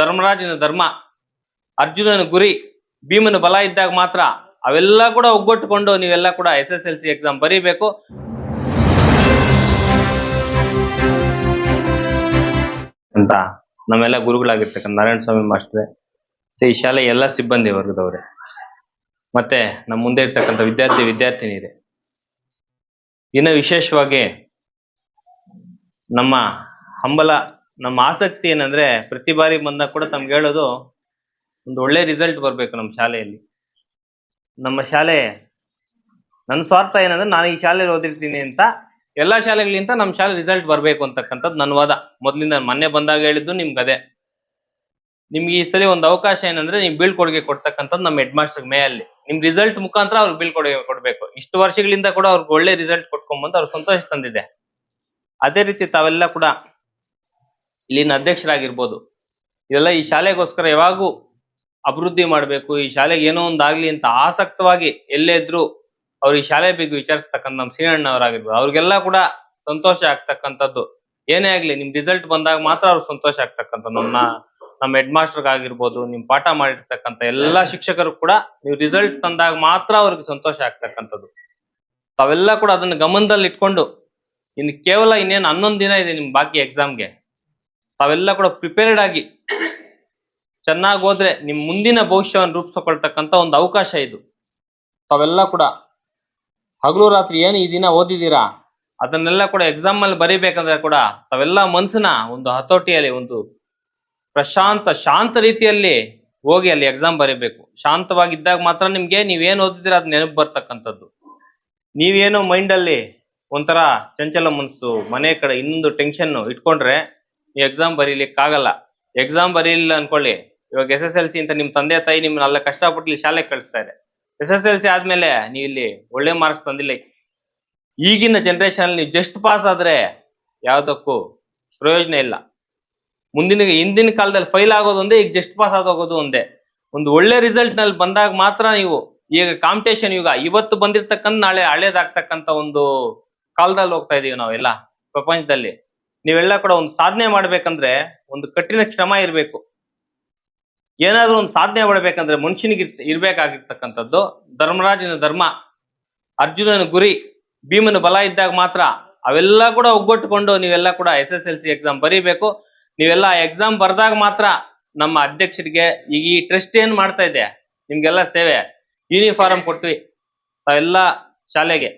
ಧರ್ಮರಾಜನ ಧರ್ಮ, ಅರ್ಜುನನ ಗುರಿ, ಭೀಮನ ಬಲ ಇದ್ದಾಗ ಮಾತ್ರ ಅವೆಲ್ಲ ಕೂಡ ಒಗ್ಗಟ್ಟುಕೊಂಡು ನೀವೆಲ್ಲ ಕೂಡ S S L C exam ಬರೀಬೇಕು. ಅಂತ ನಮ್ಮೆಲ್ಲ ಗುರುಗಳಾಗಿರ್ತಕ್ಕಂಥ ನಾರಾಯಣ ಸ್ವಾಮಿ ಮಾಸ್ಟ್ರೆ, ಮತ್ತೆ ಈ ಶಾಲೆ ಎಲ್ಲ ಸಿಬ್ಬಂದಿ ವರ್ಗದವ್ರೆ, ಮತ್ತೆ ನಮ್ಮ ಮುಂದೆ ಇರ್ತಕ್ಕಂಥ ವಿದ್ಯಾರ್ಥಿ ವಿದ್ಯಾರ್ಥಿನಿಯರೇ. ಇನ್ನು ವಿಶೇಷವಾಗಿ ನಮ್ಮ ಹಂಬಲ ನಮ್ಮ ಆಸಕ್ತಿ ಏನಂದ್ರೆ ಪ್ರತಿ ಬಾರಿ ಬಂದಾಗ ಕೂಡ ತಮ್ಗೆ ಹೇಳೋದು ಒಂದು ಒಳ್ಳೆ ರಿಸಲ್ಟ್ ಬರ್ಬೇಕು ನಮ್ಮ ಶಾಲೆಯಲ್ಲಿ. ನಮ್ಮ ಶಾಲೆ, ನನ್ನ ಸ್ವಾರ್ಥ ಏನಂದ್ರೆ ನಾನು ಈ ಶಾಲೆಯಲ್ಲಿ ಓದಿರ್ತೀನಿ ಅಂತ, ಎಲ್ಲಾ ಶಾಲೆಗಳಿಂದ ನಮ್ಮ ಶಾಲೆ ರಿಸಲ್ಟ್ ಬರ್ಬೇಕು ಅಂತಕ್ಕಂಥದ್ದು ನನ್ನ ವಾದ. ಮೊದಲಿಂದ ಮೊನ್ನೆ ಬಂದಾಗ ಹೇಳಿದ್ದು ನಿಮ್ಗೆ ಅದೇ. ನಿಮ್ಗೆ ಈ ಸಲ ಒಂದು ಅವಕಾಶ ಏನಂದ್ರೆ ನೀವು ಬೀಳ್ಕೊಡುಗೆ ಕೊಡ್ತಕ್ಕಂಥದ್ದು ನಮ್ಮ ಹೆಡ್ ಮಾಸ್ಟರ್ ಮೇಯಲ್ಲಿ. ನಿಮ್ ರಿಸಲ್ಟ್ ಮುಖಾಂತರ ಅವ್ರಿಗೆ ಬೀಳ್ಕೊಡುಗೆ ಕೊಡಬೇಕು. ಇಷ್ಟು ವರ್ಷಗಳಿಂದ ಕೂಡ ಅವ್ರಿಗೆ ಒಳ್ಳೆ ರಿಸಲ್ಟ್ ಕೊಟ್ಕೊಂಡ್ಬಂದು ಅವ್ರಿಗೆ ಸಂತೋಷ ತಂದಿದೆ. ಅದೇ ರೀತಿ ತಾವೆಲ್ಲ ಕೂಡ ಇಲ್ಲಿನ ಅಧ್ಯಕ್ಷರಾಗಿರ್ಬೋದು. ಇದೆಲ್ಲ ಈ ಶಾಲೆಗೋಸ್ಕರ ಯಾವಾಗೂ ಅಭಿವೃದ್ಧಿ ಮಾಡಬೇಕು, ಈ ಶಾಲೆಗೆ ಏನೋ ಒಂದಾಗ್ಲಿ ಅಂತ ಆಸಕ್ತವಾಗಿ ಎಲ್ಲೇ ಇದ್ರು ಅವ್ರು ಈ ಶಾಲೆ ಬಗ್ಗೆ ವಿಚಾರಿಸ್ತಕ್ಕಂಥ ನಮ್ಮ ಶ್ರೀರಣ್ಣವರಾಗಿರ್ಬೋದು ಅವ್ರಿಗೆಲ್ಲ ಕೂಡ ಸಂತೋಷ ಆಗ್ತಕ್ಕಂಥದ್ದು ಏನೇ ಆಗ್ಲಿ, ನಿಮ್ ರಿಸಲ್ಟ್ ಬಂದಾಗ ಮಾತ್ರ ಅವ್ರು ಸಂತೋಷ ಆಗ್ತಕ್ಕಂಥ ನಮ್ಮ ನಮ್ಮ ಹೆಡ್ ಮಾಸ್ಟರ್ ಆಗಿರ್ಬೋದು ನಿಮ್ ಪಾಠ ಮಾಡಿರ್ತಕ್ಕಂಥ ಎಲ್ಲ ಶಿಕ್ಷಕರು ಕೂಡ ನೀವು ರಿಸಲ್ಟ್ ತಂದಾಗ ಮಾತ್ರ ಅವ್ರಿಗೆ ಸಂತೋಷ ಆಗ್ತಕ್ಕಂಥದ್ದು. ತಾವೆಲ್ಲ ಕೂಡ ಅದನ್ನ ಗಮನದಲ್ಲಿ ಇಟ್ಕೊಂಡು ಇನ್ನು ಕೇವಲ ಇನ್ನೇನು ಹನ್ನೊಂದು ದಿನ ಇದೆ ನಿಮ್ಮ ಬಾಕಿ ಎಕ್ಸಾಮ್ಗೆ ತಾವೆಲ್ಲ ಕೂಡ ಪ್ರಿಪೇರ್ಡ್ ಆಗಿ ಚೆನ್ನಾಗಿ ಹೋದ್ರೆ ನಿಮ್ ಮುಂದಿನ ಭವಿಷ್ಯವನ್ನು ರೂಪಿಸಿಕೊಳ್ತಕ್ಕಂತ ಒಂದು ಅವಕಾಶ ಇದು. ತಾವೆಲ್ಲ ಕೂಡ ಹಗಲು ರಾತ್ರಿ ಏನು ಈ ದಿನ ಓದಿದ್ದೀರಾ? ಅದನ್ನೆಲ್ಲ ಕೂಡ ಎಕ್ಸಾಮ್ ಅಲ್ಲಿ ಬರಿಬೇಕಂದ್ರೆ ಕೂಡ ತಾವೆಲ್ಲ ಮನ್ಸನ್ನ ಒಂದು ಹತೋಟಿಯಲ್ಲಿ, ಒಂದು ಪ್ರಶಾಂತ, ಶಾಂತ ರೀತಿಯಲ್ಲಿ ಹೋಗಿ ಅಲ್ಲಿ ಎಕ್ಸಾಮ್ ಬರೀಬೇಕು. ಶಾಂತವಾಗಿದ್ದಾಗ ಮಾತ್ರ ನಿಮ್ಗೆ ನೀವೇನು ಓದಿದಿರ ಅದ್ ನೆನಪು ಬರ್ತಕ್ಕಂಥದ್ದು. ನೀವೇನೋ ಮೈಂಡ್ ಅಲ್ಲಿ ಒಂಥರ ಚಂಚಲ ಮನಸ್ಸು, ಮನೆ ಕಡೆ ಇನ್ನೊಂದು ಟೆನ್ಷನ್ ಇಟ್ಕೊಂಡ್ರೆ ಎಕ್ಸಾಮ್ ಬರೀಲಿಕ್ಕಾಗಲ್ಲ. ಎಕ್ಸಾಮ್ ಬರೀಲಿಲ್ಲ ಅನ್ಕೊಳ್ಳಿ. ಇವಾಗ ಎಸ್ ಎಸ್ ಎಲ್ ಸಿ ಅಂತ ನಿಮ್ ತಂದೆ ತಾಯಿ ನಿಮ್ನ ಅಲ್ಲ ಕಷ್ಟಪಟ್ಟು ಇಲ್ಲಿ ಶಾಲೆಗೆ ಕಳಿಸ್ತಾ ಇದೆ. ಎಸ್ ಎಸ್ ಎಲ್ ಸಿ ಆದ್ಮೇಲೆ ನೀವು ಇಲ್ಲಿ ಒಳ್ಳೆ ಮಾರ್ಕ್ಸ್ ತಂದಿಲ್ಲ. ಈಗಿನ ಜನರೇಷನ್ ನೀವು ಜಸ್ಟ್ ಪಾಸ್ ಆದ್ರೆ ಯಾವ್ದಕ್ಕೂ ಪ್ರಯೋಜನ ಇಲ್ಲ. ಮುಂದಿನ, ಹಿಂದಿನ ಕಾಲದಲ್ಲಿ ಫೈಲ್ ಆಗೋದು ಒಂದೇ, ಈಗ ಜಸ್ಟ್ ಪಾಸ್ ಆಗೋದು ಒಂದೇ. ಒಂದು ಒಳ್ಳೆ ರಿಸಲ್ಟ್ನಲ್ಲಿ ಬಂದಾಗ ಮಾತ್ರ ನೀವು ಈಗ ಕಾಂಪಿಟೇಷನ್ ಯುಗ, ಇವತ್ತು ಬಂದಿರ್ತಕ್ಕಂಥ ನಾಳೆ ಹಳೇದಾಗ್ತಕ್ಕಂಥ ಒಂದು ಕಾಲದಲ್ಲಿ ಹೋಗ್ತಾ ಇದೀವಿ ನಾವೆಲ್ಲ ಪ್ರಪಂಚದಲ್ಲಿ. ನೀವೆಲ್ಲ ಕೂಡ ಒಂದು ಸಾಧನೆ ಮಾಡ್ಬೇಕಂದ್ರೆ ಒಂದು ಕಠಿಣ ಶ್ರಮ ಇರಬೇಕು. ಏನಾದ್ರೂ ಒಂದು ಸಾಧನೆ ಮಾಡ್ಬೇಕಂದ್ರೆ ಮನುಷ್ಯನಿಗೆ ಇರ್ಬೇಕಾಗಿರ್ತಕ್ಕಂಥದ್ದು, ಧರ್ಮರಾಜನ ಧರ್ಮ, ಅರ್ಜುನನ ಗುರಿ, ಭೀಮನ ಬಲ ಇದ್ದಾಗ ಮಾತ್ರ ಅವೆಲ್ಲ ಕೂಡ ಒಗ್ಗಟ್ಟುಕೊಂಡು ನೀವೆಲ್ಲ ಕೂಡ S S L C exam ಬರೀಬೇಕು. ನೀವೆಲ್ಲ ಎಕ್ಸಾಮ್ ಬರೆದಾಗ ಮಾತ್ರ ನಮ್ಮ ಅಧ್ಯಕ್ಷರಿಗೆ ಈಗ ಈ ಟ್ರಸ್ಟ್ ಏನ್ ಮಾಡ್ತಾ ಇದೆ? ನಿಮ್ಗೆಲ್ಲ ಸೇವೆ. ಯೂನಿಫಾರ್ಮ್ ಕೊಟ್ವಿ. ಎಲ್ಲ ಶಾಲೆಗೆ.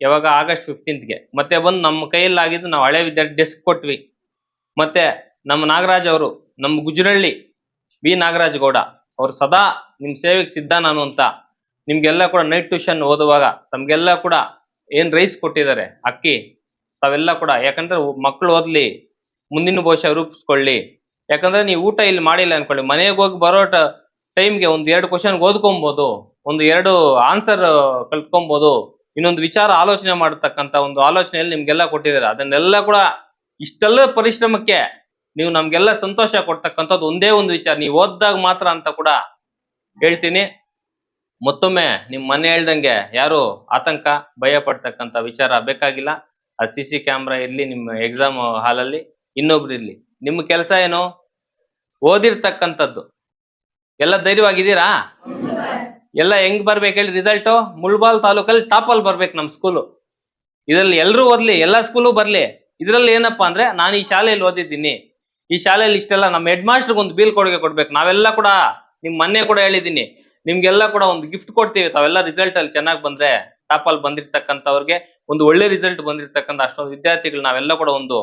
ಯಾವಾಗ ಆಗಸ್ಟ್ ಫಿಫ್ಟೀನ್ತ್ಗೆ ಮತ್ತೆ ಬಂದು ನಮ್ಮ ಕೈಯಲ್ಲಿ ಆಗಿದ್ದು ನಾವು ಹಳೆ ವಿದ್ಯಾರ್ಥಿ ಡೆಸ್ಕ್ ಕೊಟ್ವಿ. ಮತ್ತೆ ನಮ್ಮ ನಾಗರಾಜ್ ಅವರು, ನಮ್ಮ ಗುಜರಳ್ಳಿ ಬಿ ನಾಗರಾಜ್ ಗೌಡ, ಅವ್ರು ಸದಾ ನಿಮ್ಮ ಸೇವೆಗೆ ಸಿದ್ಧ ನಾನು ಅಂತ. ನಿಮ್ಗೆಲ್ಲ ಕೂಡ ನೈಟ್ ಟ್ಯೂಷನ್ ಓದುವಾಗ ತಮ್ಗೆಲ್ಲ ಕೂಡ ಏನ್ ರೈಸ್ ಕೊಟ್ಟಿದ್ದಾರೆ ಅಕ್ಕಿ, ತಾವೆಲ್ಲ ಕೂಡ. ಯಾಕಂದ್ರೆ ಮಕ್ಕಳು ಓದ್ಲಿ, ಮುಂದಿನ ಭವಿಷ್ಯ ರೂಪಿಸ್ಕೊಳ್ಳಿ. ಯಾಕಂದ್ರೆ ನೀವು ಊಟ ಇಲ್ಲಿ ಮಾಡಿಲ್ಲ ಅನ್ಕೊಳ್ಳಿ. ಮನೆಗೆ ಹೋಗಿ ಬರೋ ಟೈಮ್ಗೆ ಒಂದು ಎರಡು ಕ್ವಶನ್ ಓದ್ಕೊಬೋದು, ಒಂದು ಎರಡು ಆನ್ಸರ್ ಕಲ್ತ್ಕೊಬಹುದು ಇನ್ನೊಂದು ವಿಚಾರ ಆಲೋಚನೆ ಮಾಡತಕ್ಕಂತ ಒಂದು ಆಲೋಚನೆಯಲ್ಲಿ ನಿಮ್ಗೆಲ್ಲ ಕೊಟ್ಟಿದ್ದಾರೆ. ಅದನ್ನೆಲ್ಲ ಕೂಡ ಇಷ್ಟೆಲ್ಲ ಪರಿಶ್ರಮಕ್ಕೆ ನೀವು ನಮ್ಗೆಲ್ಲ ಸಂತೋಷ ಕೊಡ್ತಕ್ಕಂಥದ್ದು ಒಂದೇ ಒಂದು ವಿಚಾರ. ನೀವು ಓದ್ದಾಗ ಮಾತ್ರ ಅಂತ ಕೂಡ ಹೇಳ್ತೀನಿ. ಮತ್ತೊಮ್ಮೆ ನಿಮ್ ಮನೆ ಹೇಳ್ದಂಗೆ ಯಾರು ಆತಂಕ, ಭಯ ಪಡ್ತಕ್ಕಂಥ ವಿಚಾರ ಬೇಕಾಗಿಲ್ಲ. ಆ ಸಿ ಸಿ ಕ್ಯಾಮ್ರಾ ಇರ್ಲಿ, ನಿಮ್ಮ ಎಕ್ಸಾಮ್ ಹಾಲಲ್ಲಿ ಇನ್ನೊಬ್ರು ಇರ್ಲಿ. ನಿಮ್ಮ ಕೆಲಸ ಏನು? ಓದಿರ್ತಕ್ಕಂಥದ್ದು. ಎಲ್ಲ ಧೈರ್ಯವಾಗಿದ್ದೀರಾ? ಎಲ್ಲ ಹೆಂಗ್ ಬರ್ಬೇಕು ಹೇಳಿ ರಿಸಲ್ಟ್ ಮುಳ್ಬಾಲ್ ತಾಲೂಕಲ್ಲಿ ಟಾಪ್ ಅಲ್ಲಿ ಬರ್ಬೇಕು ನಮ್ ಸ್ಕೂಲು ಇದ್ರಲ್ಲಿ ಎಲ್ಲರೂ ಓದ್ಲಿ, ಎಲ್ಲಾ ಸ್ಕೂಲು ಬರ್ಲಿ. ಇದ್ರಲ್ಲಿ ಏನಪ್ಪಾ ಅಂದ್ರೆ ನಾನು ಈ ಶಾಲೆಯಲ್ಲಿ ಓದಿದ್ದೀನಿ. ಈ ಶಾಲೆಯಲ್ಲಿ ಇಷ್ಟೆಲ್ಲ ನಮ್ಮ ಹೆಡ್ ಮಾಸ್ಟರ್ಗೆ ಒಂದು ಬೀಲ್ ಕೊಡುಗೆ ಕೊಡ್ಬೇಕು. ನಾವೆಲ್ಲ ಕೂಡ ನಿಮ್ ಮೊನ್ನೆ ಕೂಡ ಹೇಳಿದ್ದೀನಿ. ನಿಮ್ಗೆಲ್ಲ ಕೂಡ ಒಂದು ಗಿಫ್ಟ್ ಕೊಡ್ತೀವಿ ತಾವೆಲ್ಲ ರಿಸಲ್ಟ್ ಅಲ್ಲಿ ಚೆನ್ನಾಗಿ ಬಂದ್ರೆ. ಟಾಪ್ ಅಲ್ಲಿ ಬಂದಿರ್ತಕ್ಕಂಥವ್ರಿಗೆ ಒಂದು ಒಳ್ಳೆ ರಿಸಲ್ಟ್ ಬಂದಿರ್ತಕ್ಕಂಥ ಅಷ್ಟೊಂದು ವಿದ್ಯಾರ್ಥಿಗಳು ನಾವೆಲ್ಲ ಕೂಡ ಒಂದು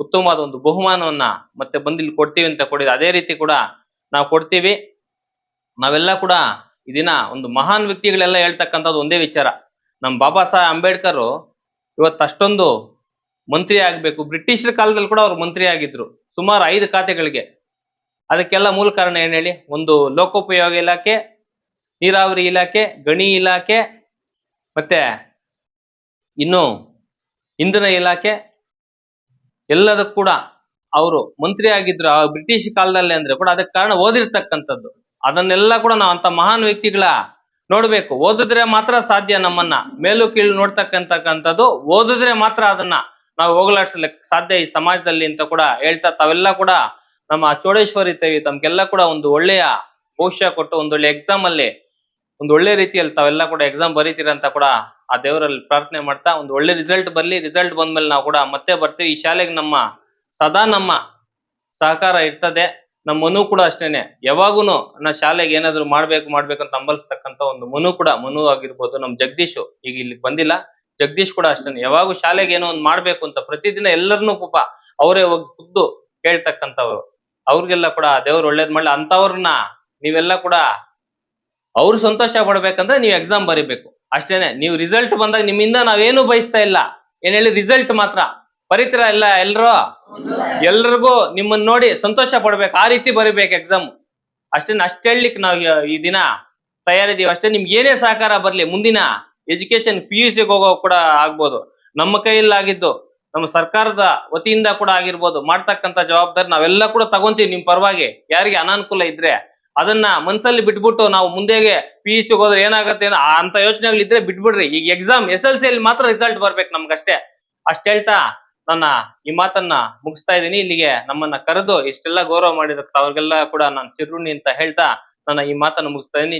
ಉತ್ತಮವಾದ ಒಂದು ಬಹುಮಾನವನ್ನ ಮತ್ತೆ ಬಂದು ಇಲ್ಲಿ ಕೊಡ್ತೀವಿ ಅಂತ ಕೊಡಿದ ಅದೇ ರೀತಿ ಕೂಡ ನಾವು ಕೊಡ್ತೀವಿ. ನಾವೆಲ್ಲ ಕೂಡ ಇದನ್ನ ಒಂದು ಮಹಾನ್ ವ್ಯಕ್ತಿಗಳೆಲ್ಲ ಹೇಳ್ತಕ್ಕಂಥದ್ದು ಒಂದೇ ವಿಚಾರ. ನಮ್ಮ ಬಾಬಾ ಸಾಹೇಬ್ ಅಂಬೇಡ್ಕರ್ ಇವತ್ತಷ್ಟೊಂದು ಮಂತ್ರಿ ಆಗಬೇಕು. ಬ್ರಿಟಿಷರ ಕಾಲದಲ್ಲಿ ಕೂಡ ಅವ್ರು ಮಂತ್ರಿ ಆಗಿದ್ರು. ಸುಮಾರು ಐದು ಖಾತೆಗಳಿಗೆ. ಅದಕ್ಕೆಲ್ಲ ಮೂಲ ಕಾರಣ ಏನು ಹೇಳಿ? ಒಂದು ಲೋಕೋಪಯೋಗ ಇಲಾಖೆ, ನೀರಾವರಿ ಇಲಾಖೆ, ಗಣಿ ಇಲಾಖೆ, ಮತ್ತೆ ಇನ್ನು ಇಂಧನ ಇಲಾಖೆ, ಎಲ್ಲದಕ್ಕೂ ಕೂಡ ಅವರು ಮಂತ್ರಿ ಆಗಿದ್ರು. ಆ ಬ್ರಿಟಿಷ್ ಕಾಲದಲ್ಲಿ ಅಂದ್ರೆ ಕೂಡ ಅದಕ್ಕೆ ಕಾರಣ ಓದಿರ್ತಕ್ಕಂಥದ್ದು. ಅದನ್ನೆಲ್ಲ ಕೂಡ ನಾವು ಅಂತ ಮಹಾನ್ ವ್ಯಕ್ತಿಗಳ ನೋಡ್ಬೇಕು. ಓದಿದ್ರೆ ಮಾತ್ರ ಸಾಧ್ಯ ನಮ್ಮನ್ನ. ಮೇಲು ಕೀಳು ನೋಡ್ತಕ್ಕಂತಕ್ಕಂಥದ್ದು ಓದಿದ್ರೆ ಮಾತ್ರ ಅದನ್ನ ನಾವು ಹೋಗಲಾಡಿಸ್ಲಿಕ್ಕೆ ಸಾಧ್ಯ ಈ ಸಮಾಜದಲ್ಲಿ ಅಂತ ಕೂಡ ಹೇಳ್ತಾ ತಾವೆಲ್ಲ ಕೂಡ ನಮ್ಮ ಚೋಡೇಶ್ವರಿ ದೇವಿ ತಮ್ಗೆಲ್ಲ ಕೂಡ ಒಂದು ಒಳ್ಳೆಯ ಭವಿಷ್ಯ ಕೊಟ್ಟು ಒಂದು ಒಳ್ಳೆ ಎಕ್ಸಾಮ್ ಅಲ್ಲಿ, ಒಂದು ಒಳ್ಳೆ ರೀತಿಯಲ್ಲಿ ತಾವೆಲ್ಲ ಕೂಡ ಎಕ್ಸಾಮ್ ಬರೀತೀರ ಅಂತ ಕೂಡ ಆ ದೇವರಲ್ಲಿ ಪ್ರಾರ್ಥನೆ ಮಾಡ್ತಾ ಒಂದು ಒಳ್ಳೆ ರಿಸಲ್ಟ್ ಬರ್ಲಿ ರಿಸಲ್ಟ್ ಬಂದ್ಮೇಲೆ ನಾವು ಕೂಡ ಮತ್ತೆ ಬರ್ತೀವಿ. ಈ ಶಾಲೆಗೆ ನಮ್ಮ ಸದಾ ನಮ್ಮ ಸಹಕಾರ ಇರ್ತದೆ. ನಮ್ಮ ಮನು ಕೂಡ ಅಷ್ಟೇನೆ. ಯಾವಾಗೂನು ನಾ ಶಾಲೆಗೆ ಏನಾದ್ರು ಮಾಡ್ಬೇಕು ಅಂತ ಹಂಬಲಿಸ್ತಕ್ಕಂತ ಒಂದು ಮನು ಕೂಡ ಮನು ಆಗಿರ್ಬೋದು ನಮ್ ಜಗದೀಶ್. ಈಗ ಇಲ್ಲಿ ಬಂದಿಲ್ಲ. ಜಗದೀಶ್ ಕೂಡ ಅಷ್ಟೇನೆ. ಯಾವಾಗೂ ಶಾಲೆಗೆ ಏನೋ ಒಂದ್ ಮಾಡ್ಬೇಕು ಅಂತ ಪ್ರತಿದಿನ ಎಲ್ಲರನ್ನೂ ಪಾಪ ಅವರೇ ಹೋಗಿ ಖುದ್ದು ಕೇಳ್ತಕ್ಕಂಥವ್ರು. ಅವ್ರಿಗೆಲ್ಲ ಕೂಡ ದೇವ್ರು ಒಳ್ಳೇದ್ ಮಾಡ್ಲಿ ಅಂತವ್ರನ್ನ ನೀವೆಲ್ಲ ಕೂಡ ಅವ್ರು ಸಂತೋಷ ಪಡ್ಬೇಕಂದ್ರೆ ನೀವು ಎಕ್ಸಾಮ್ ಬರಿಬೇಕು. ಅಷ್ಟೇನೆ. ನೀವು ರಿಸಲ್ಟ್ ಬಂದಾಗ ನಿಮ್ಮಿಂದ ನಾವೇನು ಬಯಸ್ತಾ ಇಲ್ಲ. ಏನ್ ಹೇಳಿ ರಿಸಲ್ಟ್ ಮಾತ್ರ. ಬರೀತೀರಾ ಇಲ್ಲ ಎಲ್ರು? ಎಲ್ರಿಗೂ ನಿಮ್ಮನ್ನ ನೋಡಿ ಸಂತೋಷ ಪಡ್ಬೇಕು. ಆ ರೀತಿ ಬರಿಬೇಕು ಎಕ್ಸಾಮ್ ಅಷ್ಟೇ ಅಷ್ಟ್ ಹೇಳಲಿಕ್ಕೆ ನಾವು ಈ- ದಿನ ತಯಾರಿದೀವಿ ಅಷ್ಟೇ ನಿಮ್ಗೆ ಏನೇ ಸಹಕಾರ ಬರ್ಲಿ, ಮುಂದಿನ ಎಜುಕೇಶನ್ ಪಿ ಯು ಸಿಗೆ ಹೋಗೋ ಕೂಡ ಆಗ್ಬೋದು. ನಮ್ಮ ಕೈಯಲ್ಲಾಗಿದ್ದು ನಮ್ಮ ಸರ್ಕಾರದ ವತಿಯಿಂದ ಕೂಡ ಆಗಿರ್ಬೋದು. ಮಾಡ್ತಕ್ಕಂಥ ಜವಾಬ್ದಾರಿ ನಾವೆಲ್ಲ ಕೂಡ ತಗೊಂತೀವಿ. ನಿಮ್ ಪರವಾಗಿ ಯಾರಿಗೆ ಅನಾನುಕೂಲ ಇದ್ರೆ ಅದನ್ನ ಮನ್ಸಲ್ಲಿ ಬಿಟ್ಬಿಟ್ಟು ನಾವು ಮುಂದೆಗೆ ಪಿ ಯು ಸಿಗೆ ಹೋದ್ರೆ ಏನಾಗುತ್ತೆ ಅಂತ ಯೋಚನೆಗಳಿದ್ರೆ ಬಿಟ್ಬಿಡ್ರಿ. ಈಗ ಎಕ್ಸಾಮ್ ಎಸ್ ಎಲ್ ಸಿ ಅಲ್ಲಿ ಮಾತ್ರ ರಿಸಲ್ಟ್ ಬರ್ಬೇಕು ನಮ್ಗಷ್ಟೇ. ಅಷ್ಟೇ ಹೇಳ್ತಾ ನನ್ನ ಈ ಮಾತನ್ನ ಮುಗಿಸ್ತಾ ಇದ್ದೀನಿ. ಇಲ್ಲಿಗೆ ನಮ್ಮನ್ನ ಕರೆದು ಇಷ್ಟೆಲ್ಲ ಗೌರವ ಮಾಡಿದಕ್ಕೆ ಅವ್ರಿಗೆಲ್ಲ ಕೂಡ ನಾನು ಚಿರುಣಿ ಅಂತ ಹೇಳ್ತಾ ನನ್ನ ಈ ಮಾತನ್ನ ಮುಗಿಸ್ತಾ ಇದ್ದೀನಿ.